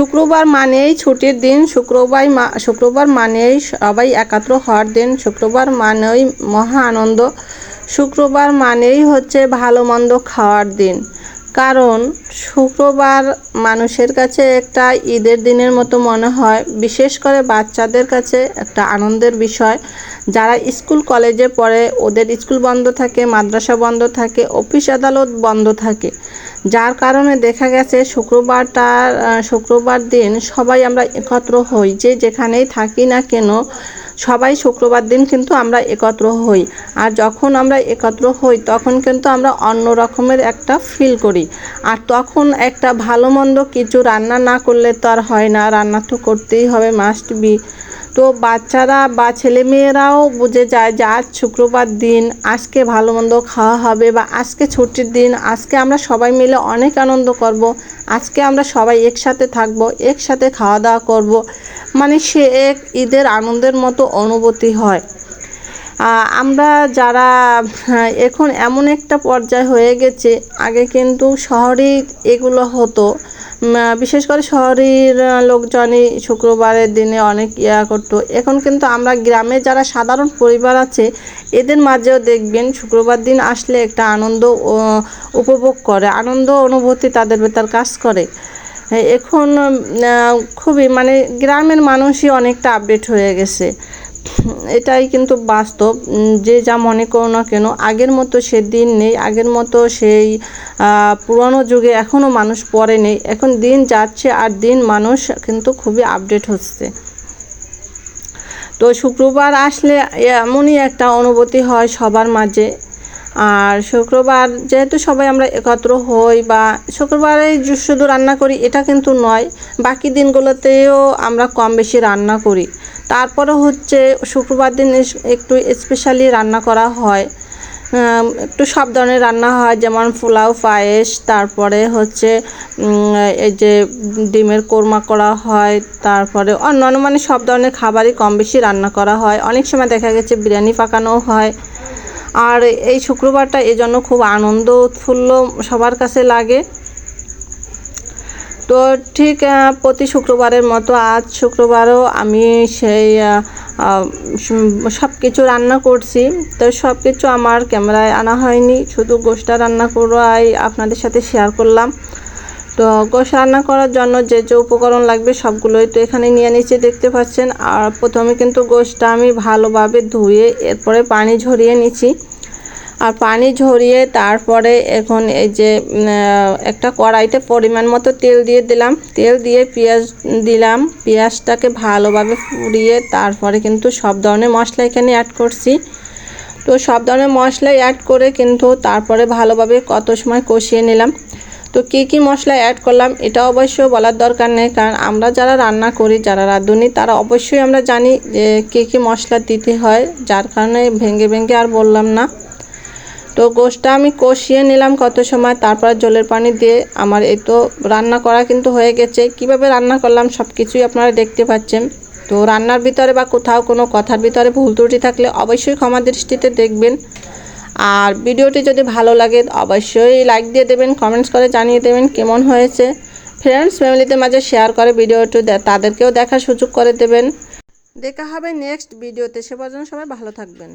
শুক্রবার মানেই ছুটির দিন শুক্রবার শুক্রবার মানেই সবাই একাত্র হওয়ার দিন, শুক্রবার মানেই মহা আনন্দ, শুক্রবার মানেই হচ্ছে ভালো মন্দ খাওয়ার দিন। কারণ শুক্রবার মানুষের কাছে একটা ঈদের দিনের মতো মনে হয়, বিশেষ করে বাচ্চাদের কাছে একটা আনন্দের বিষয়। যারা স্কুল, কলেজে পড়ে, ওদের স্কুল বন্ধ থাকে, মাদ্রাসা বন্ধ থাকে, অফিস আদালত বন্ধ থাকে। যার কারণে দেখা গেছে শুক্রবারটার শুক্রবার দিন সবাই আমরা একত্র হই যে যেখানেই থাকি না কেন সবাই শুক্রবার দিন কিন্তু আমরা একত্র হই। আর যখন আমরা একত্র হই তখন কিন্তু আমরা অন্য রকমের একটা ফিল করি। আর তখন একটা ভালো মন্দ কিছু রান্না না করলে তো আর হয় না। রান্না তো করতেই হবে মাস্ট বি তো বাচ্চারা বা ছেলেমেয়েরাও বুঝে যায় যে আজ শুক্রবার দিন, আজকে ভালো মন্দ খাওয়া হবে বা আজকে ছুটির দিন, আজকে আমরা সবাই মিলে অনেক আনন্দ করব, আজকে আমরা সবাই একসাথে থাকব, একসাথে খাওয়া দাওয়া করব। মানে সে এক ঈদের আনন্দের মতো অনুভূতি হয়। আমরা যারা এখন এমন একটা পর্যায় হয়ে গেছে, আগে কিন্তু শহরেই এগুলো হতো। বিশেষ করে শহরের লোকজনই শুক্রবারের দিনে অনেক ইয়া করতো। এখন কিন্তু আমরা গ্রামে যারা সাধারণ পরিবার আছে, এদের মাঝেও দেখবেন শুক্রবার দিন আসলে একটা আনন্দ উপভোগ করে, আনন্দ অনুভূতি তাদের ভেতর কাজ করে। এখন খুবই মানে গ্রামের মানুষই অনেকটা আপডেট হয়ে গেছে। এটাই কিন্তু বাস্তব। যে যা মনে করো না কেন, আগের মতো সে দিন নেই, আগের মতো সেই পুরনো যুগে এখনও মানুষ পড়ে নেই। এখন দিন যাচ্ছে আর দিন মানুষ কিন্তু খুবই আপডেট হচ্ছে। তো শুক্রবার আসলে এমনই একটা অনুভূতি হয় সবার মাঝে। আর শুক্রবার, যেহেতু সবাই আমরা একত্র হই বা শুক্রবারে শুধু রান্না করি, এটা কিন্তু নয়, বাকি দিনগুলোতেও আমরা কম বেশি রান্না করি। তারপরে হচ্ছে শুক্রবার দিন একটু স্পেশালি রান্না করা হয়। একটু সব ধরনের রান্না হয়, যেমন পোলাও, পায়েস, তারপরে হচ্ছে এই যে ডিমের কোরমা করা হয়, তারপরে অন্যান্য মানে সব ধরনের খাবারই কম বেশি রান্না করা হয়। অনেক সময় দেখা গেছে বিরিয়ানি পাকানো হয়। আর এই শুক্রবারটা এই জন্য খুব আনন্দ উৎফুল্ল সবার কাছে লাগে। তো ঠিক প্রতি শুক্রবারের মতো আজ শুক্রবারও আমি সেই সব কিছু রান্না করছি। তো সব কিছু আমার ক্যামেরায় আনা হয়নি, শুধু গোষ্ঠটা রান্না করাই আপনাদের সাথে শেয়ার করলাম। তো গোশ রান্না করার জন্য যে যে উপকরণ লাগবে সবগুলোই তো এখানে নিয়ে নিচে দেখতে পাচ্ছেন। আর প্রথমে কিন্তু গোশটা আমি ভালোভাবে ধুয়ে এরপরে পানি ঝরিয়ে নিচ্ছি। আর পানি ঝরিয়ে তারপরে এখন এই যে একটা কড়াইতে পরিমাণ মতো তেল দিয়ে দিলাম। তেল দিয়ে পেঁয়াজ দিলাম। পেঁয়াজটাকে ভালোভাবে পুড়িয়ে তারপরে কিন্তু সব ধরনের মশলা এখানে অ্যাড করছি। তো সব ধরনের মশলা অ্যাড করে কিন্তু তারপরে ভালোভাবে কত সময় কষিয়ে নিলাম। তো কী কী মশলা অ্যাড করলাম, এটা অবশ্য বলার দরকার নেই। কারণ আমরা যারা রান্না করি, যারা রাঁধুনি, তারা অবশ্যই আমরা জানি যে কী কী মশলা দিতে হয়। যার কারণে ভেঙে ভেঙে আর বললাম না। তো গোশটা আমি কষিয়ে নিলাম কত সময়, তারপর জলের পানি দিয়ে আমার এই তো রান্না করা কিন্তু হয়ে গেছে। কীভাবে রান্না করলাম সব কিছুই আপনারা দেখতে পাচ্ছেন। তো রান্নার ভিতরে বা কোথাও কোনো কথার ভিতরে ভুল ত্রুটি থাকলে অবশ্যই ক্ষমা দৃষ্টিতে দেখবেন। আর ভিডিওটি যদি ভালো লাগে, অবশ্যই লাইক দিয়ে দেবেন কমেন্টস করে জানিয়ে দেবেন কেমন হয়েছে। ফ্রেন্ডস ফ্যামিলিদের মাঝে শেয়ার করে ভিডিওটি তাদেরকেও দেখার সুযোগ করে দেবেন। দেখা হবে নেক্সট ভিডিওতে, সে পর্যন্ত সবাই ভালো থাকবেন।